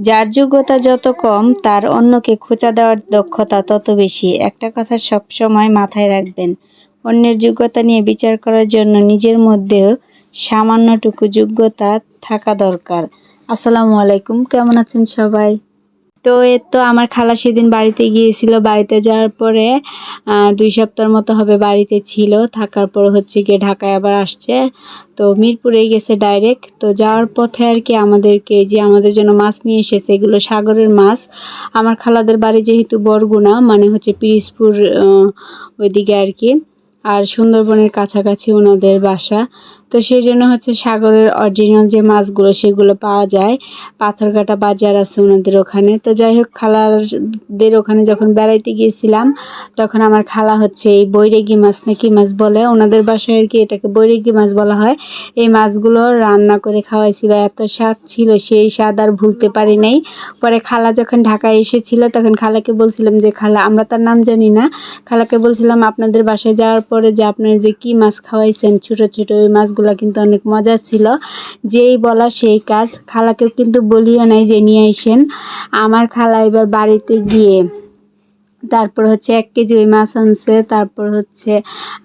যার যোগ্যতা যত কম, তার অন্যকে খোঁচা দেওয়ার দক্ষতা তত বেশি। একটা কথা সবসময় মাথায় রাখবেন, অন্যের যোগ্যতা নিয়ে বিচার করার জন্য নিজের মধ্যেও সামান্যটুকু যোগ্যতা থাকা দরকার। আসসালামু আলাইকুম, কেমন আছেন সবাই? তো এ তো আমার খালা সেদিন বাড়িতে গিয়েছিল। বাড়িতে যাওয়ার পরে দুই সপ্তাহের মতো হবে বাড়িতে ছিল। থাকার পর হচ্ছে গিয়ে ঢাকায় আবার আসছে। তো মিরপুরে গেছে ডাইরেক্ট তো যাওয়ার পথে আর কি আমাদেরকে যে আমাদের জন্য মাছ নিয়ে এসেছে, এগুলো সাগরের মাছ। আমার খালাদের বাড়ি যেহেতু বরগুনা মানে হচ্ছে পিরিজপুর ওইদিকে আর কি। আর সুন্দরবনের কাছাকাছি ওনাদের বাসা। তো সেই জন্য হচ্ছে সাগরের অরিজিনাল যে মাছগুলো সেগুলো পাওয়া যায়। পাথরঘাটা বাজার আছে ওনাদের ওখানে। তো যাই হোক, খালাদের ওখানে যখন বেড়াইতে গিয়েছিলাম, তখন আমার খালা হচ্ছে এই বৈরেগি মাছ না কি মাছ বলে, ওনাদের বাসায় আর কি এটাকে বৈরেগি মাছ বলা হয়। এই মাছগুলো রান্না করে খাওয়াইছিল, এত স্বাদ ছিল, সেই স্বাদ আর ভুলতে পারি নাই। পরে খালা যখন ঢাকায় এসেছিল, তখন খালাকে বলছিলাম যে, খালা, আমরা তার নাম জানি না। খালাকে বলছিলাম, আপনাদের বাসায় যাওয়ার পরে যে আপনারা যে কি মাছ খাওয়াইছেন, ছোট ছোট, ওই মাছগুলো কিন্তু অনেক মজা ছিল। যেই বলা সেই কাজ। খালাকেও কিন্তু বলিও নাই যে নিয়ে আইসেন আমার খালা এবার বাড়িতে গিয়ে তারপর হচ্ছে এক কেজি ওই মাছ আনছে, তারপর হচ্ছে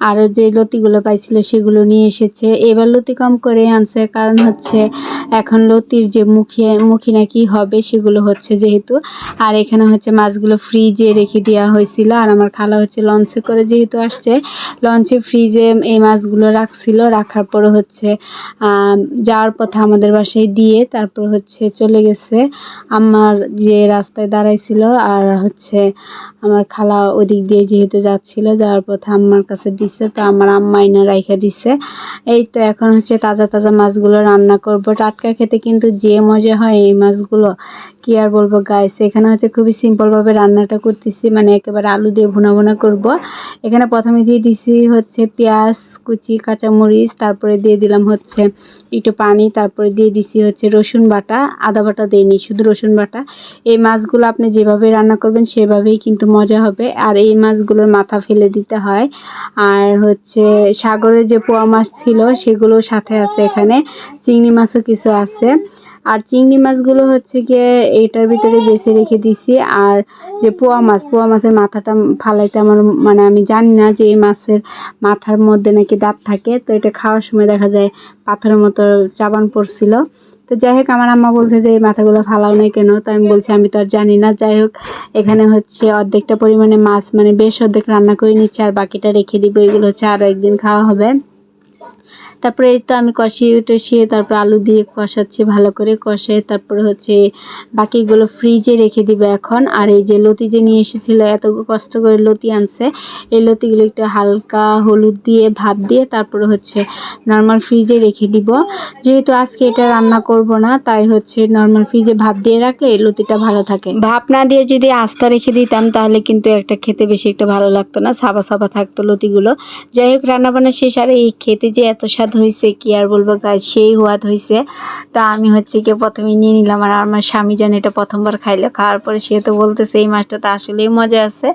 আরও যে লতিগুলো পাইছিল সেগুলো নিয়ে এসেছে। এবার লতি কম করে আনছে, কারণ হচ্ছে এখন লতির যে মুখে, মুখী নাকি হবে সেগুলো হচ্ছে যেহেতু। আর এখানে হচ্ছে মাছগুলো ফ্রিজে রেখে দেওয়া হয়েছিল, আর আমার খালা হচ্ছে লঞ্চে করে যেহেতু আসছে, লঞ্চে ফ্রিজে এই মাছগুলো রাখছিল, রাখার পরে হচ্ছে যাওয়ার পথে আমাদের বাসায় দিয়ে তারপর হচ্ছে চলে গেছে। আমার যে রাস্তায় দাঁড়াইছিল আর হচ্ছে আমার খালা ওদিক দিয়ে যেহেতু যাচ্ছিল, যাওয়ার পথে আম্মার কাছে দিছে, তো আমার আম্মা এনে রাইখা দিছে। এই তো এখন হচ্ছে তাজা তাজা মাছগুলো রান্না করব। টাটকা খেতে কিন্তু যে মজা হয় এই মাছগুলো, কি আর বলব গাইস এখানে হচ্ছে খুবই সিম্পলভাবে রান্নাটা করতেছি মানে একেবারে আলু দিয়ে ভুনা ভুনা করব। এখানে প্রথমে দিয়ে দিছি হচ্ছে পেঁয়াজ, কুচি, কাঁচামরিচ, তারপরে দিয়ে দিলাম হচ্ছে একটু পানি, তারপরে দিয়ে দিছি হচ্ছে রসুন বাটা, আদা বাটা দেইনি, শুধু রসুন বাটা। এই মাছগুলো আপনি যেভাবে রান্না করবেন সেভাবেই কিন্তু মজা হবে। আর এই মাছগুলোর মাথা ফেলে দিতে হয়। আর হচ্ছে সাগরে যে পোয়া মাছ ছিল সেগুলো সাথে আছে এখানে। চিংড়ি মাছও কিছু আছে। আর চিংড়ি মাছগুলো হচ্ছে গিয়ে এটার ভিতরে বেছে রেখে দিছি। আর যে পোয়া মাছ, পোয়া মাছের মাথাটা ফালাইতে আমার মানে আমি জানি না যে এই মাছের মাথার মধ্যে নাকি দাঁত থাকে। তো এটা খাওয়ার সময় দেখা যায় পাথরের মতো চাবান পড়ছিল। তো যাই হোক, আমার আম্মা বলছে যে, এই মাথাগুলো ফালাও নাই কেন? তো আমি বলছি, আমি তো আর জানি না। যাই হোক, এখানে হচ্ছে অর্ধেকটা পরিমাণে মাছ মানে বেশ অর্ধেক রান্না করে নিচ্ছে, আর বাকিটা রেখে দিব। এগুলো হচ্ছে আরও একদিন খাওয়া হবে। তারপরে এই তো আমি কষিয়ে টষিয়ে তারপর আলু দিয়ে কষাচ্ছি ভালো করে কষে, তারপরে হচ্ছে বাকিগুলো ফ্রিজে রেখে দিব এখন। আর এই যে লতি যে নিয়ে এসেছিল, এত কষ্ট করে লতি আনছে, এই লতিগুলো একটু হালকা হলুদ দিয়ে ভাত দিয়ে তারপরে হচ্ছে নর্মাল ফ্রিজে রেখে দিব। যেহেতু আজকে এটা রান্না করব না, তাই হচ্ছে নর্মাল ফ্রিজে ভাত দিয়ে রাখলে এই লতিটা ভালো থাকে। ভাপ না দিয়ে যদি আস্তা রেখে দিতাম, তাহলে কিন্তু একটা খেতে বেশি একটা ভালো লাগতো না সাবা সাবা থাকতো লতিগুলো। যাই হোক, রান্নাবান্না শেষ, আর এই খেতে যে এত স্বাদ হয়েছে কি আর বলব গাছ সেই হাত হয়েছে তা আমি হচ্ছে কি প্রথমে নিয়ে নিলাম আর আমার স্বামী যেন এটা প্রথমবার খাইলো, খাওয়ার পরে সে তো বলতেছে এই মাছটা তো আসলেই মজা আছে।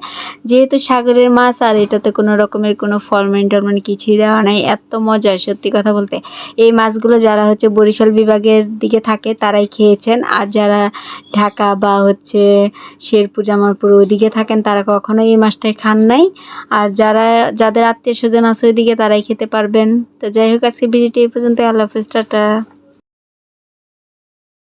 যেহেতু সাগরের মাছ আর এটাতে কোনো রকমের কোনো ফরমেন্ট টরমেন্ট কিছুই দেওয়া নাই, এত মজা সত্যি কথা বলতে। এই মাছগুলো যারা হচ্ছে বরিশাল বিভাগের দিকে থাকে তারাই খেয়েছেন, আর যারা ঢাকা বা হচ্ছে শেরপুর, জামালপুর ওইদিকে থাকেন তারা কখনোই এই মাছটাই খান নাই। আর যারা, যাদের আত্মীয় স্বজন আছে ওইদিকে তারাই খেতে পারবেন। তো যাই হোক আজকে ভিডিওটি এই পর্যন্ত আল্লাহ হাফিজ টাটা।